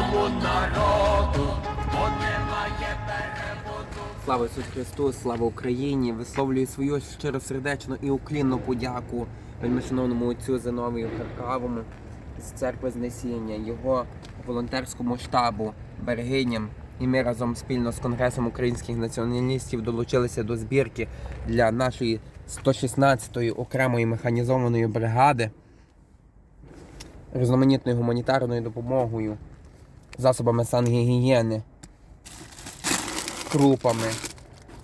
вільному народу. Слава Ісусу Христу, слава Україні! Висловлюю свою щиросердечну і уклінну подяку вельмишановному отцю Зиновію Харкавому з церкви Знесіння, його волонтерському штабу, берегиням. І ми разом спільно з Конгресом українських націоналістів долучилися до збірки для нашої 116-ї окремої механізованої бригади різноманітною гуманітарною допомогою, засобами сангігієни, крупами,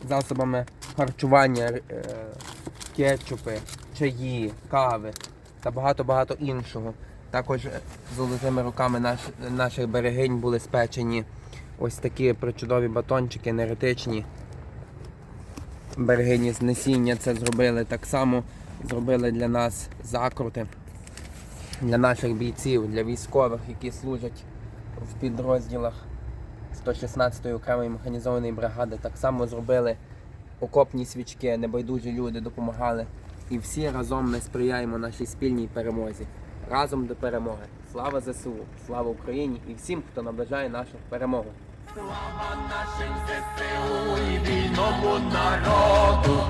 засобами харчування, е, кетчупи, чаї, кави та багато-багато іншого. Також е, золотими руками наш, наших берегинь були спечені ось такі причудові батончики енергетичні. Берегині з насіння це зробили так само. Зробили для нас закрути, для наших бійців, для військових, які служать в підрозділах 116-ї окремої механізованої бригади так само зробили окопні свічки, небайдужі люди допомагали. І всі разом ми сприяємо нашій спільній перемозі. Разом до перемоги. Слава ЗСУ, слава Україні і всім, хто наближає нашу перемогу. Слава нашим ЗСУ і вільному народу,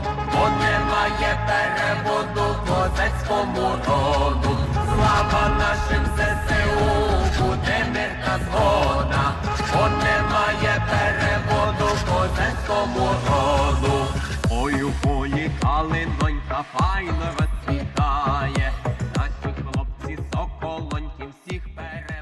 моя згода, бо немає переводу козацькому роду. Ой, у полі калинонька файно розцвітає, наші хлопці соколоньки всіх пере.